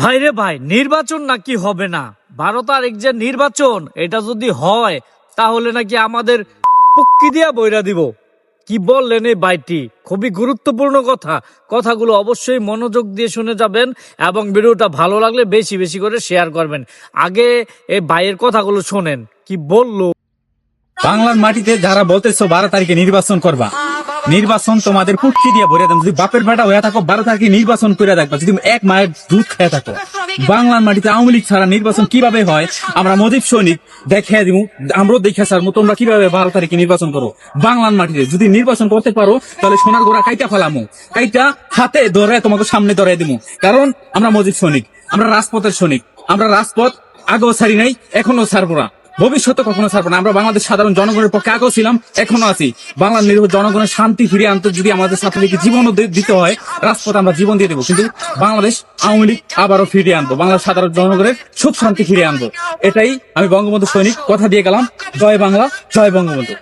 ভাইরে ভাই, নির্বাচন নাকি হবে না? বারো তারিখ যে নির্বাচন, এটা যদি হয়, তাহলে নাকি আমাদের পুক্কি দিয়া বইরা দিব। কি বললেন এই বাইটি খুবই গুরুত্বপূর্ণ কথা। কথাগুলো অবশ্যই মনোযোগ দিয়ে শুনে যাবেন এবং ভিডিওটা ভালো লাগলে বেশি বেশি করে শেয়ার করবেন। আগে এই ভাইয়ের কথাগুলো শোনেন। কি বলল? বাংলার মাটিতে যারা বলতেছো বারো তারিখে নির্বাচন করবা নির্বাচন তোমাদের কুটকি দিয়ে ভরে দেন। যদি বাপের বেটা হয়ে থাকো, বারো তারিখে নির্বাচন করে দেখবা। যদি এক মায়ের দুধ খেয়ে থাকো। বাংলার মাটিতে আওয়ামী লীগ ছাড়া নির্বাচন কীভাবে হয়? আমরা মজিব সৈনিক দেখে দিব আমরাও দেখে সারবো তোমরা কীভাবে বারো তারিখে নির্বাচন করো? বাংলার মাটিতে যদি নির্বাচন করতে পারো, তাহলে সোনার গোড়া কাইটা ফেলামো। কাইটা হাতে ধরে তোমাকে সামনে ধরে দিব কারণ আমরা মজিব সৈনিক, আমরা রাজপথের সৈনিক, আমরা রাজপথ আগেও ছাড়ি নাই এখনও ছাড়বো না। ভবিষ্যতে কখনো ছাড়বো না। আমরা বাংলাদেশ সাধারণ জনগণের পক্ষে আগেও ছিলাম, এখনও আছি। বাংলার নির্ভর জনগণের শান্তি ফিরিয়ে আনতে যদি আমাদের ছাত্রলীগকে জীবনও দিতে হয়, রাজপথে আমরা জীবন দিয়ে দেবো। কিন্তু বাংলাদেশ আওয়ামী লীগ আবারও ফিরিয়ে আনব। বাংলার সাধারণ জনগণের সুখ শান্তি ফিরিয়ে আনব। এটাই আমি বঙ্গবন্ধু সৈনিক কথা দিয়ে গেলাম। জয় বাংলা, জয় বঙ্গবন্ধু।